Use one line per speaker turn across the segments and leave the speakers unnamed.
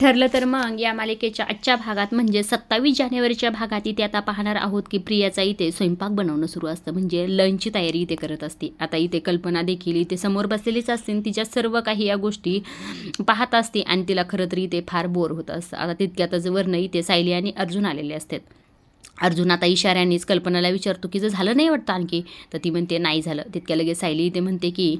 ठरलं तर मग या मालिकेच्या आजच्या भागात म्हणजे सत्तावीस जानेवारीच्या भागात इथे आता पाहणार आहोत की प्रियाचा इथे स्वयंपाक बनवणं सुरू असतं. म्हणजे लंचची तयारी इथे करत असते. आता इथे कल्पना देखील इथे समोर बसलेलीच असते आणि तिच्या सर्व काही या गोष्टी पाहत असते आणि तिला खरं तर इथे फार बोर होत असतं. आता तितक्यातच वरनं इथे सायली आणि अर्जुन आलेले असतात. अर्जुन आता इशाऱ्यानेच कल्पनाला विचारतो की जर झालं नाही वाटतं आणखी? तर ती म्हणते नाही झालं. तितक्या लगेच सायली इथे म्हणते की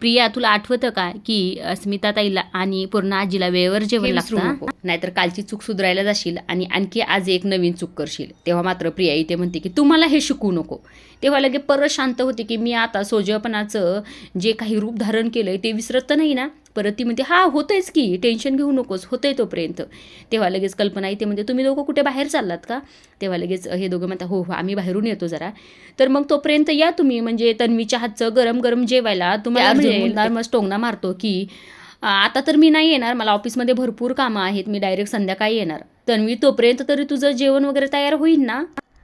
प्रिया तुला आठवतं का की अस्मिता ताईला आणि पूर्ण आजीला वेळेवर जेवण लागतं. नाहीतर कालची चूक सुधारायला जाशील आणि आणखी आज एक नवीन चूक करशील. तेव्हा मात्र प्रिया इथे म्हणते की तू मला हे शिकवू नको. तेव्हा लगे परत शांत होते की मी आता सोजळपणाचं जे काही रूप धारण केलंय ते विसरत तर नाही ना? परत ती म्हणते हा होतंयच की टेन्शन घेऊ नकोस होतंय तोपर्यंत. तेव्हा लगेच कल्पना इथे म्हणते तुम्ही दोघं कुठे बाहेर चाललात का? तेव्हा लगेच हे दोघं म्हणतात हो हो आम्ही बाहेरून येतो जरा. तर मग तोपर्यंत या तुम्ही म्हणजे तन्वीच्या हातचं गरम गरम जेवायला तुम्हाला
अर्जुन
म्हणजे मग टोंगणा मारतो की "आ, आता तर मी नाही येणार मला ऑफिसमध्ये भरपूर कामं आहेत मी डायरेक्ट संध्याकाळी येणार. तन्वी तोपर्यंत तरी तुझं जेवण वगैरे तयार होईल ना?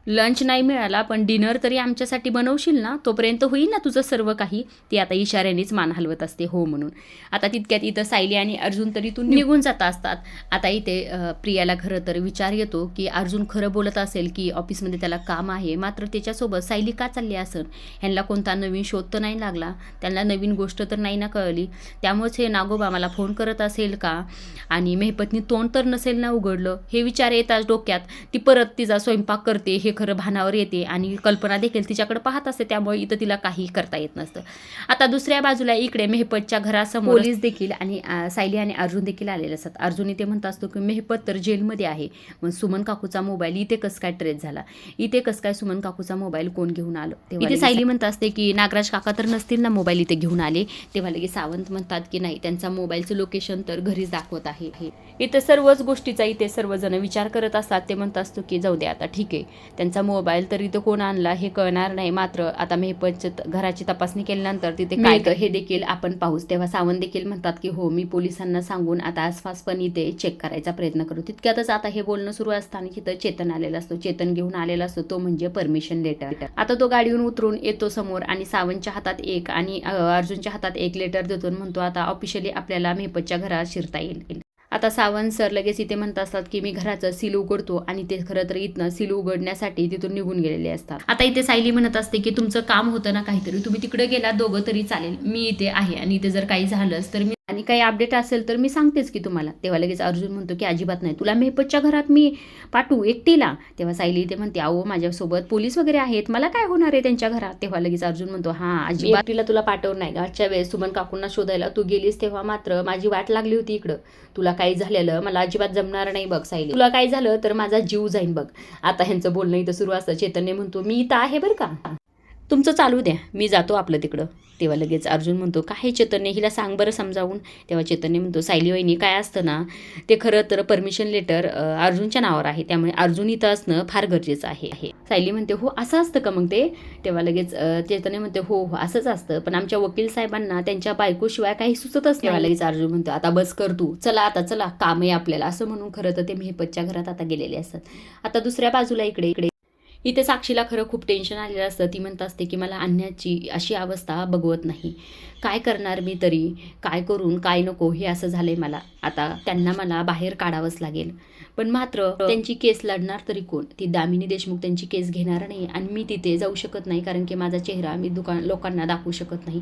लंच नाही मिळाला पण डिनर तरी आमच्यासाठी बनवशील ना तोपर्यंत होईल ना तुझं सर्व काही. ती आता इशाऱ्यानेच मान हलवत असते हो म्हणून. आता तितक्यात इथं सायली आणि अर्जुन तरी तू निघून जात असतात. आता इथे प्रियाला खरं तर विचार येतो की अर्जुन खरं बोलत असेल की ऑफिसमध्ये त्याला काम आहे मात्र त्याच्यासोबत सायली का चालली असेल ह्यांना कोणता नवीन शोध तर नाही लागला. त्यांना नवीन गोष्ट तर नाही ना कळली. त्यामुळेच हे नागोबा मला फोन करत असेल का? आणि मेहपत्नी तोंड तर नसेल ना उघडलं. हे विचार येतात डोक्यात ती परत तिचा स्वयंपाक करते हे खरं भानावर येते आणि कल्पना देखील तिच्याकडे पाहत असते त्यामुळे इथं तिला काही करता येत नसतं. आता दुसऱ्या बाजूला इकडे मेहपतच्या घरासमोर पोलीस देखील आणि सायली आणि अर्जुन देखील आलेले असतात. अर्जुन इथे म्हणत असतो की मेहपत तर जेलमध्ये आहे मग सुमन काकूचा मोबाईल इथे कसं काय ट्रेस झाला? इथे कसं काय सुमन काकूचा मोबाईल कोण घेऊन आलं? तेव्हा इथे सायली म्हणत असते की नागराज काका तर नसतील ना मोबाईल इथे घेऊन आले? तेव्हा लगेच सावंत म्हणतात की नाही त्यांचा मोबाईलचं लोकेशन तर घरीच दाखवत आहे. इथं सर्वच गोष्टीचा इथे सर्वजण विचार करत असतात. ते म्हणत असतो की जाऊ दे आता ठीक आहे. त्यांचा मोबाईल तर इथं कोण आणला हे कळणार नाही. मात्र आता मेहपतच्या त- घराची तपासणी केल्यानंतर तिथे काय. हे देखील आपण पाहूच. तेव्हा सावंत देखील म्हणतात की हो मी पोलिसांना सांगून आता आसपास पण इथे चेक करायचा प्रयत्न करू. तितक्यातच आता हे बोलणं सुरू असताना तिथं चेतन आलेला असतो. चेतन घेऊन आलेला असतो. तो म्हणजे परमिशन लेटर. आता तो गाडीवरून उतरून येतो समोर आणि सावंतच्या हातात एक आणि अर्जुनच्या हातात एक लेटर देतो म्हणतो आता ऑफिशियली आपल्याला मेहपतच्या घरात शिरता येईल. आता सावंत सर लगेच इथे म्हणत असतात की मी घराचं सील उघडतो आणि ते खरं तर इथनं सील उघडण्यासाठी तिथून निघून गेलेले असतात. आता इथे सायली म्हणत असते की तुमचं काम होतं ना काहीतरी. तुम्ही तिकडे गेला दोघं तरी चालेल. मी इथे आहे आणि इथे जर काही झालंच तर मी आणि काही अपडेट असेल तर मी सांगतेच की तुम्हाला. तेव्हा लगेच अर्जुन म्हणतो की अजिबात नाही. तुला मेहपतच्या घरात मी पाठवू एकटीला. तेव्हा सायली इथे म्हणते अहो माझ्यासोबत पोलीस वगैरे आहेत. मला काय होणार आहे त्यांच्या घरात? तेव्हा लगेच अर्जुन म्हणतो हां अजिबात तिला तुला पाठवून नाही. गाठच्या वेळेस सुमन काकूंना शोधायला तू गेलीस तेव्हा मात्र माझी वाट लागली होती इकडं. तुला काही झालेलं मला अजिबात जमणार नाही बघ सायली. तुला काय झालं तर माझा जीव जाईन बघ. आता ह्यांचं बोलणं इथं सुरू असतं. चैतन्य म्हणतो मी इथं आहे बरं का? तुमचं चालू द्या. मी जातो आपलं तिकडं. तेव्हा लगेच अर्जुन म्हणतो काय चैतन्य? हिला सांग बरं समजावून. तेव्हा चैतन्य म्हणतो सायली वहिनी काय असतं ना ते खरं तर परमिशन लेटर अर्जुनच्या नावावर आहे. त्यामुळे अर्जुन इथं असणं फार गरजेचं आहे. आहे सायली म्हणते हो असं असतं का मग ते? तेव्हा लगेच चैतन्य म्हणते हो हो असंच असतं. पण आमच्या वकील साहेबांना त्यांच्या बायकोशिवाय काही सुचतच तेव्हा लगेच अर्जुन म्हणतो आता बस कर तू. चला आता चला. काम आहे आपल्याला. असं म्हणून खरं तर ते मेहपतच्या घरात आता गेलेले असतात. आता दुसऱ्या बाजूला इकडे इकडे. इथे साक्षीला खरं खूप टेन्शन आलेलं असतं. ती म्हणत असते की मला आणण्याची अशी अवस्था बघवत नाही. काय करणार मी तरी? काय करून? काय नको? हे असं झालं आहे मला. आता त्यांना मला बाहेर काढावंच लागेल. पण मात्र त्यांची केस लढणार तरी कोण? ती दामिनी देशमुख त्यांची केस घेणार नाही आणि मी तिथे जाऊ शकत नाही कारण की माझा चेहरा मी दुकान लोकांना दाखवू शकत नाही.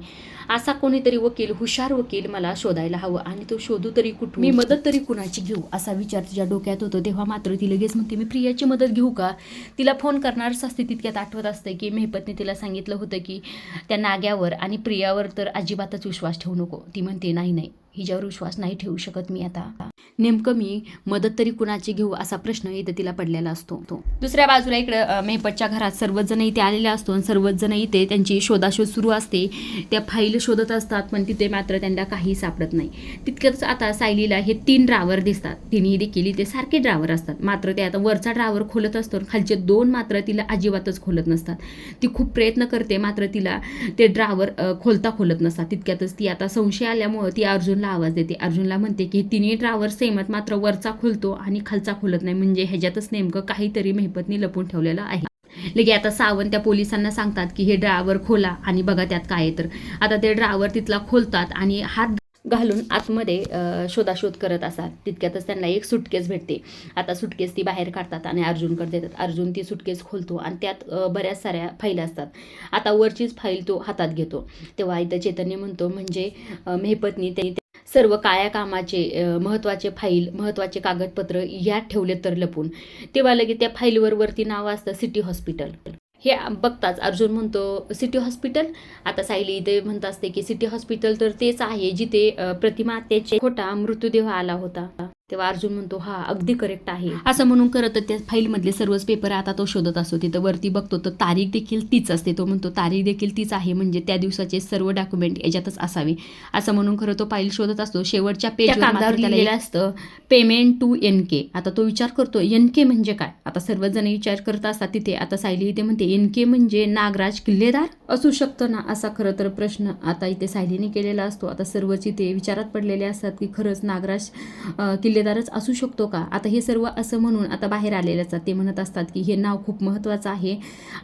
असा कोणीतरी वकील हुशार वकील मला शोधायला हवं आणि तो शोधू तरी कुठून? मी मदत तरी कुणाची घेऊ? असा विचार तिच्या डोक्यात होतो. तेव्हा मात्र ती लगेच म्हणते मी प्रियाची मदत घेऊ का? तिला फोन करणारच असते तितक्यात आठवत असते की मेहपतने तिला सांगितलं होतं की त्या नाग्यावर आणि प्रियावर तर अजिबातच विश्वास ठेवू नको. ती म्हणते नाही नाही. हिच्यावर विश्वास नाही ठेवू शकत मी आता. नेमकं मी मदत तरी कुणाची घेऊ असा प्रश्न इथे तिला पडलेला असतो. तो दुसऱ्या बाजूला इकडे मेहपतच्या घरात सर्वच जण इथे आलेले असतो आणि सर्वच जण इथे त्यांची शोधाशोध सुरू असते. त्या फाईल शोधत असतात पण तिथे मात्र त्यांना काही सापडत नाही. तितकंच आता सायलीला हे तीन ड्रावर दिसतात. तिन्ही देखील इथे सारखे ड्रावर असतात. मात्र ते आता वरचा ड्रावर खोलत असतो आणि खालचे दोन मात्र तिला अजिबातच खोलत नसतात. ती खूप प्रयत्न करते मात्र तिला ते ड्रावर खोलता खोलत नसतात. तितक्यातच ती आता संशय आल्यामुळं ती अर्जुनला आवाज देते. अर्जुनला म्हणते की हे तिन्ही ड्रावर सेमत मात्र वरचा खोलतो आणि खालचा खोलत नाही. म्हणजे ह्याच्यातच नेमकं काहीतरी मेहपतनी लपून ठेवलेलं आहे. लगे आता सावंत त्या पोलिसांना सांगतात की हे ड्रायव्हर खोला आणि बघा त्यात काय आहे तर. आता ते ड्रायव्हर तिथला खोलतात आणि हात घालून आतमध्ये शोधाशोध करत असतात. तितक्यातच त्यांना एक सुटकेस भेटते. आता सुटकेस ती बाहेर काढतात आणि अर्जुनकडे देतात. अर्जुन ती सुटकेस खोलतो आणि त्यात बऱ्याच साऱ्या फाईल असतात. आता वरचीच फाईल तो हातात घेतो. तेव्हा इथं चैतन्य म्हणतो म्हणजे मेहपत्नी ते सर्व काळ्या कामाचे महत्त्वाचे फाईल महत्त्वाचे कागदपत्र यात ठेवले तर लपून. तेव्हा लगेच त्या फाईलवर वरती नाव असतं सिटी हॉस्पिटल. हे बघताच अर्जुन म्हणतो सिटी हॉस्पिटल? आता सायली इथे म्हणत असते की सिटी हॉस्पिटल तर तेच आहे जिथे प्रतिमा त्याचे खोटा मृत्यूदेह आला होता. तेव्हा अर्जुन म्हणतो हा अगदी करेक्ट आहे. असं म्हणून करत त्या फाईलमधले सर्वच पेपर आता तो शोधत असतो. तिथं वरती बघतो तर तारीख देखील तीच असते. तो म्हणतो तारीख देखील तीच आहे म्हणजे त्या दिवसाचे सर्व डॉक्युमेंट याच्यातच असावे. असं म्हणून खरं तो फाईल शोधत असतो. शेवटच्या पेज लिहिलेलं असतं पेमेंट टू एन के आता तो विचार करतो एन के म्हणजे काय? आता सर्वजण विचार करत असतात तिथे आता सायली इथे म्हणते एन के म्हणजे नागराज किल्लेदार? असू शकतं ना असा खरं तर प्रश्न आता इथे सायलीने केलेला असतो. आता सर्वच इथे विचारात पडलेले असतात की खरंच नागराज अं, किल्लेदारच असू शकतो का? आता हे सर्व असं म्हणून आता बाहेर आलेले असतात ते म्हणत असतात की हे नाव खूप महत्त्वाचं आहे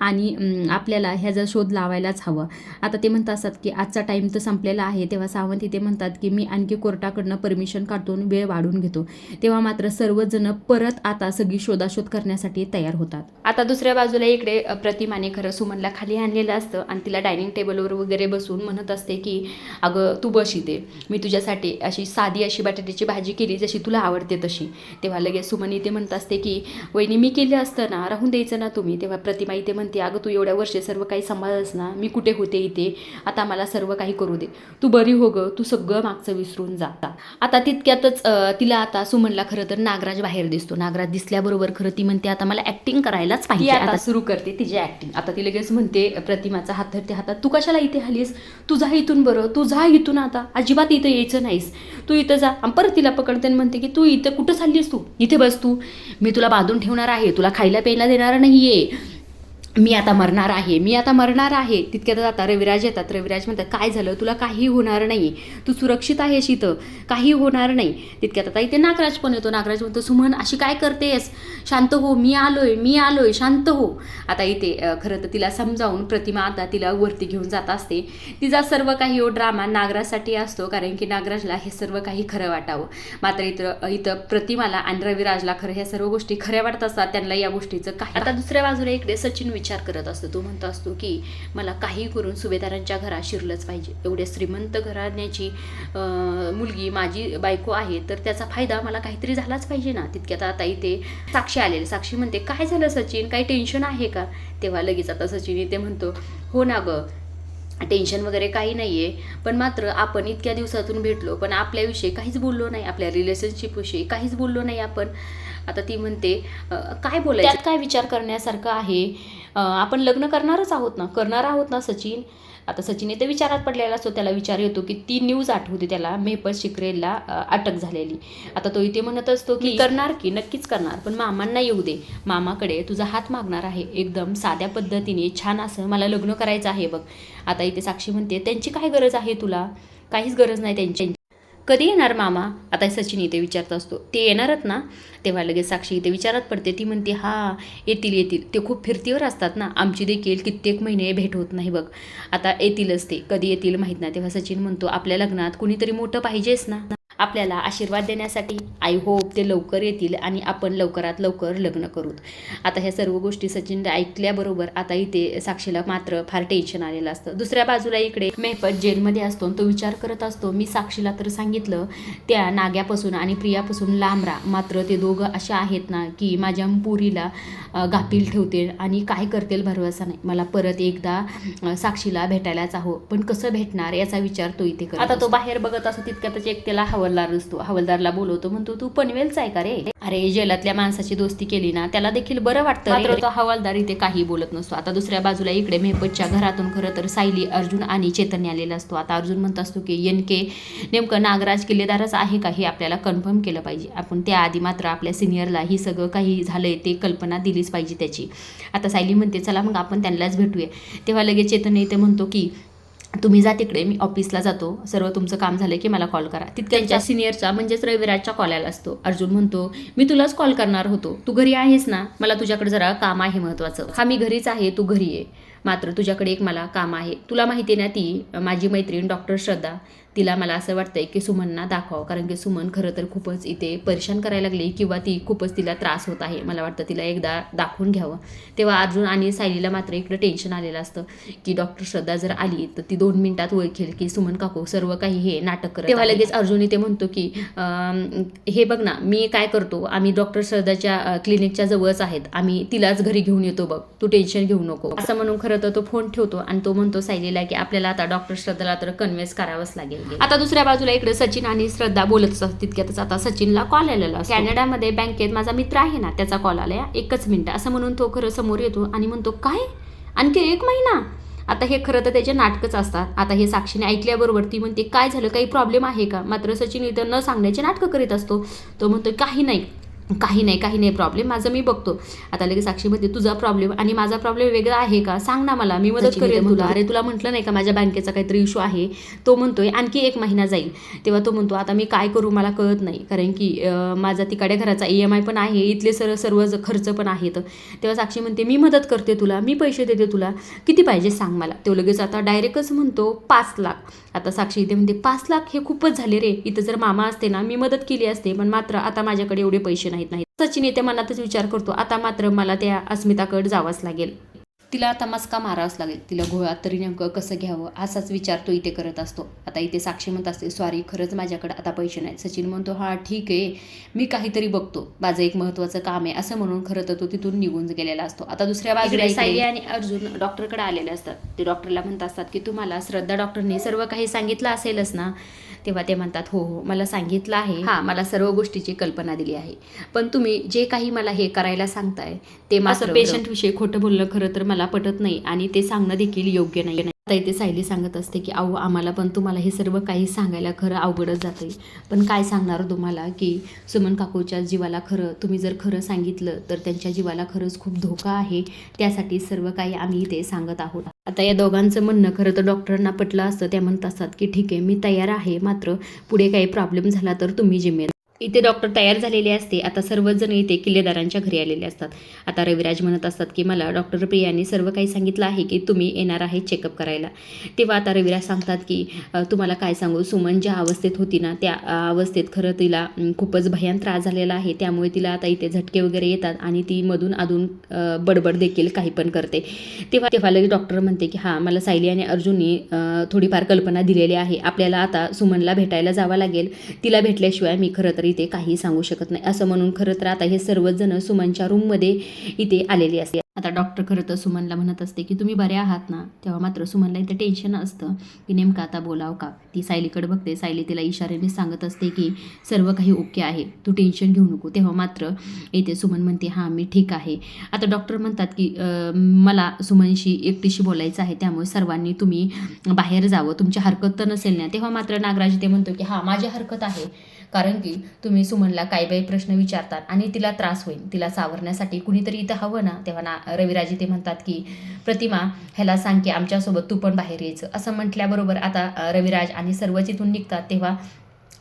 आणि आपल्याला ह्याचा शोध लावायलाच हवं. आता ते म्हणत असतात की आजचा टाईम तर संपलेला आहे. तेव्हा सावंत इथे म्हणतात की मी आणखी कोर्टाकडनं परमिशन काढून वेळ वाढून घेतो. तेव्हा मात्र सर्वजण परत आता सगळी शोधाशोध करण्यासाठी तयार होतात. आता दुसऱ्या बाजूला इकडे प्रतिमाने खरं सुमनला खाली आणलेलं असतं आणि तिला डायनिंग टेबलवर वगैरे बसून म्हणत असते की अगं तू बस इथे. मी तुझ्यासाठी अशी साधी अशी बटाट्याची भाजी केली जशी तुला आवडते तशी. तेव्हा लगेच सुमन इथे म्हणत असते की वहिनी मी केली असतं ना राहून द्यायचं ना तुम्ही. तेव्हा प्रतिमा इथे म्हणते अगं तू एवढ्या वर्षे सर्व काही सांभाळस ना मी कुठे होते इथे? आता मला सर्व काही करू दे. तू बरी हो गं तू सगळं मागचं विसरून जा. आता तितक्यातच तिला आता सुमनला खरं तर नागराज बाहेर दिसतो. नागराज दिसल्याबरोबर खरं ती म्हणते आता मला ऍक्टिंग करायलाच पाहिजे. आता सुरू करते तिची ऍक्टिंग आता ती लगेच म्हणते प्रतिमाचा हात धरते हातात. तू कशाला इथे आलीस तू जा इथून बरं तू जा इथून आता. अजिबात इथं यायचं नाहीस. तू इथं जा. परत तिला पकडते आणि म्हणते की तू इथं कुठं चाललीस तू? इथे बस तू. मी तुला बांधून ठेवणार आहे. तुला खायला प्यायला देणार नाहीये. मी आता मरणार आहे मी आता मरणार आहे. तितक्यात आता रविराज येतात. रविराज म्हणतात काय झालं? तुला काही होणार नाही. तू सुरक्षित आहेस इथं. काही होणार नाही. तितक्यात आता इथे नागराज पण येतो. नागराज म्हणतो सुमन अशी काय करतेस शांत हो. मी आलोय मी आलोय. शांत हो. आता इथे खरं तर तिला समजावून प्रतिमा आता तिला वरती घेऊन जात असते. तिचा सर्व काही हो ड्रामा नागराजसाठी असतो कारण की नागराजला हे सर्व काही खरं वाटावं. मात्र इथं इथं प्रतिमाला आणि रविराजला खरं ह्या सर्व गोष्टी खऱ्या वाटत असतात. त्यांना या गोष्टीचं काय आता दुसऱ्या बाजूला इकडे सचिन विचार करत असतो. तो म्हणतो असतो की मला काही करून सुभेदारांच्या घरात शिरलंच पाहिजे. एवढ्या श्रीमंत घराण्याची मुलगी माझी बायको आहे तर त्याचा फायदा मला काहीतरी झालाच पाहिजे ना. तितक्यात आता इथे साक्षी आलेले. साक्षी म्हणते काय झालं सचिन? काही टेन्शन आहे का? तेव्हा लगेच आता सचिन इथे म्हणतो हो ना गं टेन्शन वगैरे काही नाही आहे पण मात्र आपण इतक्या दिवसातून भेटलो पण आपल्याविषयी काहीच बोललो नाही. आपल्या रिलेशनशिपविषयी काहीच बोललो नाही आपण. आता ती म्हणते काय बोलायचं? काय विचार करण्यासारखं आहे? आपण लग्न करणारच आहोत ना करणार आहोत ना सचिन? आता सचिन इथे विचारात पडलेला असतो त्याला विचार येतो की ती न्यूज आठवते त्याला मेपल शिकरेला अटक झालेली. आता तो इथे म्हणत असतो की करणार की? नक्कीच करणार पण मामांना येऊ दे. मामाकडे तुझा हात मागणार आहे एकदम साध्या पद्धतीने छान असं मला लग्न करायचं आहे बघ. आता इथे साक्षी म्हणते त्यांची काय गरज आहे तुला? काहीच गरज नाही त्यांची. कधी येणार मामा? आता सचिन इथे विचारत असतो. ते येणारच ना? तेव्हा लगेच साक्षी इथे विचारत पडते. ती म्हणते हा येतील येतील. ते खूप फिरतीवर असतात ना? आमची देखील कित्येक महिने भेट होत नाही बघ. आता येतीलच ते. कधी येतील माहीत नाही. तेव्हा सचिन म्हणतो आपल्या लग्नात कुणीतरी मोठं पाहिजेच ना? आपल्याला आशीर्वाद देण्यासाठी आय होप ते लवकर येतील आणि आपण लवकरात लवकर लग्न करूत. आता ह्या सर्व गोष्टी सचिन ऐकल्याबरोबर आता इथे साक्षीला मात्र फार टेन्शन आलेलं असतं. दुसऱ्या बाजूला इकडे मेहपत जेलमध्ये असतो तो विचार करत असतो मी साक्षीला तर सांगितलं त्या नाग्यापासून आणि प्रियापासून लांब राहा मात्र ते दोघं अशा आहेत ना की माझ्या पुरीला गाफील ठेवतील आणि काय करतील भरवसा नाही. मला परत एकदा साक्षीला भेटायलाच हवं. पण कसं भेटणार याचा विचार तो इथे करत आता तो बाहेर बघत असतो तितक्यातच एक त्याला हवलदार असतो हवलदारला बोलवतो म्हणतो तू पनवेलचा आहे का रे? अरे जेलातल्या माणसाची दोस्ती केली ना त्याला देखील बरं वाटतं मात्र तो हवालदार इथे काही बोलत नसतो. आता दुसऱ्या बाजूला इकडे मेहपतच्या घरातून खरं तर सायली अर्जुन आणि चैतन्य आलेला असतो. आता अर्जुन म्हणत असतो की एन के नेमकं नागराज किल्लेदारच आहे का हे आपल्याला कन्फर्म केलं पाहिजे. आपण त्याआधी मात्र आपल्या सिनियरला ही सगळं काही झालंय ते कल्पना दिलीच पाहिजे त्याची. आता सायली म्हणते चला मग आपण त्यांनाच भेटूया. तेव्हा लगेच चेतन इथे म्हणतो की तुम्ही जा तिकडे मी ऑफिसला जातो. सर्व तुमचं काम झालं की मला कॉल करा. तितक्यांच्या सिनियरचा म्हणजेच रविराजच्या कॉल आला असतो. अर्जुन म्हणतो मी तुलाच कॉल करणार होतो. तू घरी आहेस ना? मला तुझ्याकडे जरा काम आहे महत्त्वाचं हा मी घरीच आहे तू घरी ये. मात्र तुझ्याकडे एक मला काम आहे. तुला माहिती आहे ना ती माझी मैत्रीण डॉक्टर श्रद्धा. तिला मला असं वाटतंय की सुमनना दाखवावं. कारण की सुमन खरं तर खूपच इथे परेशान करायला लागली किंवा ती खूपच तिला त्रास होत आहे. मला वाटतं तिला एकदा दाखवून घ्यावं. तेव्हा अर्जुन आणि सायलीला मात्र इकडं टेन्शन आलेलं असतं की डॉक्टर श्रद्धा जर आली तर ती दोन मिनिटात ओळखेल की सुमन काकू सर्व काही हे नाटक करत तेव्हा लगेच अर्जुन इथे म्हणतो की हे बघ ना मी काय करतो? आम्ही डॉक्टर श्रद्धाच्या क्लिनिकच्या जवळच आहेत. आम्ही तिलाच घरी घेऊन येतो बघ. तू टेन्शन घेऊ नको. असं म्हणून खरं तर तो फोन ठेवतो आणि तो म्हणतो सायलीला की आपल्याला आता डॉक्टर श्रद्धाला तर कन्व्हिन्स करावंच लागेल. आता दुसऱ्या बाजूला इकडे सचिन आणि श्रद्धा बोलत असतात तितक्यातच. आता सचिनला कॉल आलेला असतो. कॅनडामध्ये बँकेत माझा मित्र आहे ना त्याचा कॉल आलाय. एकच मिनिट. असं म्हणून तो खरं समोर येतो आणि म्हणतो काय? आणखी एक महिना? आता हे खरं तर त्याचे नाटकच असतात. आता हे साक्षीने ऐकल्याबरोबर ती म्हणते काय झालं? काही प्रॉब्लेम आहे का? मात्र सचिन इथं न सांगण्याचे नाटकं करीत असतो. तो म्हणतो काही नाही. काही नाही काही नाही प्रॉब्लेम माझं मी बघतो. आता लगेच साक्षी म्हणते तुझा प्रॉब्लेम आणि माझा प्रॉब्लेम वेगळा आहे का? सांग ना मला मी मदत करेन तुला. अरे तुला म्हटलं नाही का माझ्या बँकेचा काहीतरी इश्यू आहे? तो म्हणतोय आणखी एक महिना जाईल. तेव्हा तो म्हणतो आता मी काय करू मला कळत नाही कारण की माझा तिकडे घराचा ई एम आय पण आहे इथले सर सर्व खर्च पण आहेत. तेव्हा साक्षी म्हणते मी मदत करते तुला मी पैसे देते तुला किती पाहिजे सांग मला. तो लगेच आता डायरेक्टच म्हणतो पाच लाख. आता साक्षी इथे म्हणते पाच लाख हे खूपच झाले रे इथं जर मामा असते ना मी मदत केली असते पण मात्र आता माझ्याकडे एवढे पैसे नाहीत नाही. सचिन येते मनातच विचार करतो. आता मात्र मला त्या अस्मिताकडे जावंच लागेल. तिला आता मस्का मारावाच लागेल. तिला गोळ्यात तरी नेमकं कसं घ्यावं? असाच विचार तो इथे करत असतो. आता इथे साक्षी म्हणत असते सॉरी खरंच माझ्याकडे आता पैसे नाहीत. सचिन म्हणतो हा ठीक आहे. मी काहीतरी बघतो. माझं एक महत्त्वाचं काम आहे. असं म्हणून खरं तर तो तिथून निघून गेलेला असतो. आता दुसऱ्या बाजूला सायली आणि अर्जुन डॉक्टरकडे आलेले असतात. ते डॉक्टरला म्हणत असतात की तुम्हाला श्रद्धा डॉक्टरने सर्व काही सांगितलं असेलच ना? तेव्हा ते म्हणतात हो हो मला सांगितलं आहे. हां. मला सर्व गोष्टीची कल्पना दिली आहे. पण तुम्ही जे काही मला हे करायला सांगताय ते माझं पेशंट विषयी खोटं बोलणं खरं तर मला पटत नाही आणि ते सांगणं देखील योग्य नाही. आता इथे सायली सांगत असते की अहो आम्हाला पण तुम्हाला हे सर्व काही सांगायला खरं अवघडच जाते पण काय सांगणार तुम्हाला की सुमन काकूच्या जीवाला खरं तुम्ही जर खरं सांगितलं तर त्यांच्या जीवाला खरंच खूप धोका आहे. त्यासाठी सर्व काही आम्ही इथे सांगत आहोत. आता या दोघांचं म्हणणं खरं तर डॉक्टरांना पटलं असतं त्या म्हणत असतात की ठीक आहे मी तयार आहे. मात्र पुढे काही प्रॉब्लेम झाला तर तुम्ही जिम्मेदार इथे डॉक्टर तयार झालेले असते. आता सर्वजण इथे किल्लेदारांच्या घरी आलेले असतात. आता रविराज म्हणत असतात की मला डॉक्टर प्रियाने सर्व काही सांगितलं आहे की तुम्ही येणार आहे चेकअप करायला. तेव्हा आता रविराज सांगतात की तुम्हाला काय सांगू? सुमन ज्या अवस्थेत होती ना त्या अवस्थेत खरं तिला खूपच भयान त्रास झालेला आहे. त्यामुळे तिला आता इथे झटके वगैरे येतात आणि ती मधून अधून बडबड देखील काही पण करते. तेव्हा तेव्हा लगेच डॉक्टर म्हणते की हां मला सायली आणि अर्जुननी थोडीफार कल्पना दिलेली आहे. आपल्याला आता सुमनला भेटायला जावं लागेल. तिला भेटल्याशिवाय मी खरं तरी इथे काही सांगू शकत नाही. असं म्हणून खरं तर आता हे सर्वजण सुमनच्या रूममध्ये इथे आलेले असते. आता डॉक्टर खरं तर सुमनला म्हणत असते की तुम्ही बरे आहात ना? तेव्हा मात्र सुमनला इथे टेन्शन असतं की नेमकं आता बोलावं का? ती सायलीकडे बघते. सायली तिला इशाऱ्याने सांगत असते की सर्व काही ओके आहे. तू टेन्शन घेऊ नको. तेव्हा मात्र इथे सुमन म्हणते हां मी ठीक आहे. आता डॉक्टर म्हणतात की मला सुमनशी एकटीशी बोलायचं आहे. त्यामुळे सर्वांनी तुम्ही बाहेर जावं. तुमची हरकत तर नसेल ना? तेव्हा मात्र नागराज ते म्हणतो की हां माझी हरकत आहे. कारण की तुम्ही सुमनला काही काही प्रश्न विचारतात आणि तिला त्रास होईल. तिला सावरण्यासाठी कुणीतरी इथं हवं ना? तेव्हा ना रविराजी ते म्हणतात की प्रतिमा ह्याला सांग की आमच्यासोबत तू पण बाहेर यायचं. असं म्हटल्याबरोबर आता रविराज आणि सर्वच इथून निघतात. तेव्हा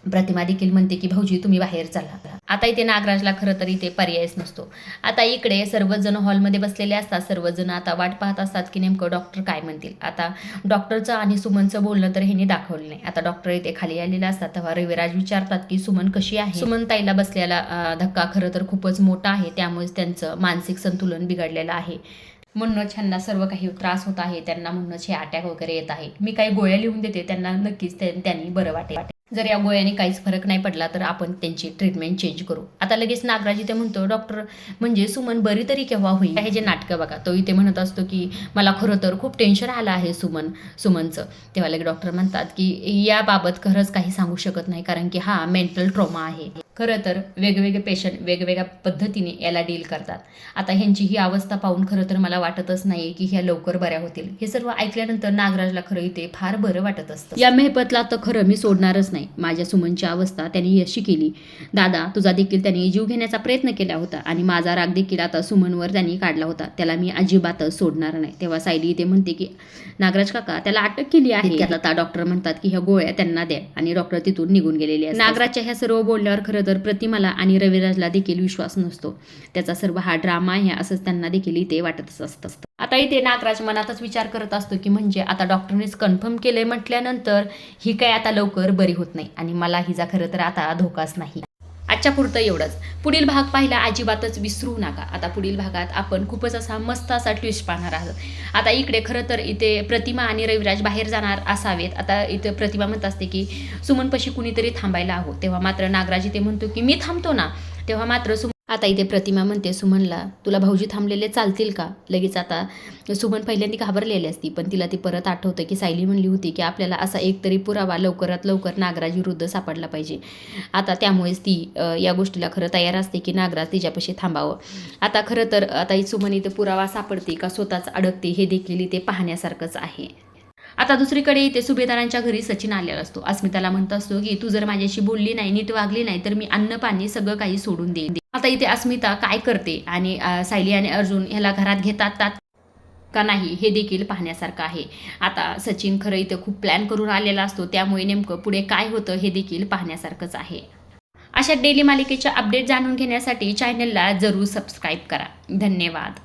प्रतिमा देखील म्हणते की भाऊजी तुम्ही बाहेर चला. आता इथे नागराजला खरं तर इथे पर्यायच नसतो. आता इकडे सर्वजण हॉलमध्ये बसलेले असतात. सर्वजण आता वाट पाहत असतात की नेमकं डॉक्टर काय म्हणतील? आता डॉक्टरचं आणि सुमनचं बोलणं तर ह्याने दाखवलं नाही. आता डॉक्टर इथे खाली आलेले असतात. तेव्हा रविराज विचारतात की सुमन कशी आहे? सुमन ताईला बसलेला धक्का खरं तर खूपच मोठा आहे. त्यामुळेच त्यांचं मानसिक संतुलन बिघडलेलं आहे. म्हणूनच ह्यांना सर्व काही त्रास होत आहे. त्यांना म्हणूनच हे अटॅक वगैरे येत आहे. मी काही गोळ्या लिहून देते. त्यांना नक्कीच त्यांनी बरं वाटेल. जर या गोळ्याने काहीच फरक नाही पडला तर आपण त्यांची ट्रीटमेंट चेंज करू. आता लगेच नागराज इथे म्हणतो डॉक्टर म्हणजे सुमन बरी तरी केव्हा होईल? हे जे नाटकं बघा तो इथे म्हणत असतो की मला खरं तर खूप टेन्शन आलं आहे सुमन सुमनचं. तेव्हा लगेच डॉक्टर म्हणतात की याबाबत खरंच काही सांगू शकत नाही कारण की हा मेंटल ट्रॉमा आहे. खरं तर वेगवेगळे पेशंट वेगवेगळ्या पद्धतीने याला डील करतात. आता ह्यांची ही अवस्था पाहून खरं तर मला वाटतच नाही की ह्या लवकर बऱ्या होतील. हे सर्व ऐकल्यानंतर नागराजला खरं इथे फार बरं वाटत असतं. या मेहपतला तर खरं मी सोडणारच नाही. माझ्या सुमनची अवस्था त्यांनी यशी केली. दादा तुझा देखील त्यांनी जीव घेण्याचा प्रयत्न केला होता आणि माझा राग देखील आता सुमनवर त्यांनी काढला होता. त्याला मी अजिबातच सोडणार नाही. तेव्हा सायली इथे म्हणते की नागराज काका त्याला अटक केली आहे. त्याला आता डॉक्टर म्हणतात की ह्या गोळ्या त्यांना द्या. आणि डॉक्टर तिथून निघून गेलेले नागराजच्या ह्या सर्व बोलल्यावर खरं तर प्रतिमाला आणि रविराजला देखील विश्वास नसतो. त्याचा सर्व हा ड्रामा आहे असंच त्यांना देखील इथे वाटतच असत. असतं आता इथे नागराज मनातच विचार करत असतो की म्हणजे आता डॉक्टरनेच कन्फर्म केले म्हटल्यानंतर ही काय आता लवकर बरी होत नाही आणि मला हिचा खरं तर आता धोकाच नाही. आजच्या पुरतं एवढंच. पुढील भाग पाहिला अजिबातच विसरू नका. आता पुढील भागात आपण खूपच असा मस्त असा ट्विस्ट पाहणार आहोत. आता इकडे खरं तर इथे प्रतिमा आणि रविराज बाहेर जाणार असावेत. आता इथे प्रतिमा म्हणत असते की सुमनपशी कुणीतरी थांबायला हवं. तेव्हा मात्र नागराज इथे म्हणतो की मी थांबतो ना. तेव्हा मात्र सुमन आता इथे प्रतिमा म्हणते सुमनला तुला भाऊजी थांबलेले चालतील का? लगेच आता सुमन पहिल्यांदा घाबरलेली असती पण तिला ती परत आठवतं की सायली म्हणली होती की आपल्याला असा एक तरी पुरावा लवकरात लवकर नागराज विरुद्ध सापडला पाहिजे. आता त्यामुळेच ती या गोष्टीला खरं तयार असते की नागराज तिच्यापाशी थांबावं. आता खरं तर आता सुमन इथे पुरावा सापडते का? स्वतःच अडकते हे देखील इथे पाहण्यासारखंच आहे. आता दुसरीकडे इथे सुभेदारांच्या घरी सचिन आलेला असतो. अस्मिताला म्हणत असतो की तू जर माझ्याशी बोलली नाही नीट वागली नाही तर मी अन्न पाणी सगळं काही सोडून देईन. आता इथे अस्मिता काय करते आणि सायली आणि अर्जुन ह्याला घरात घेतात का? नाही हे देखील पाहण्यासारखं आहे. आता सचिन खरं इथं खूप प्लॅन करून आलेला असतो. त्यामुळे नेमकं पुढे काय होतं हे देखील पाहण्यासारखंच आहे. अशा डेली मालिकेच्या अपडेट जाणून घेण्यासाठी चॅनलला जरूर सबस्क्राईब करा. धन्यवाद.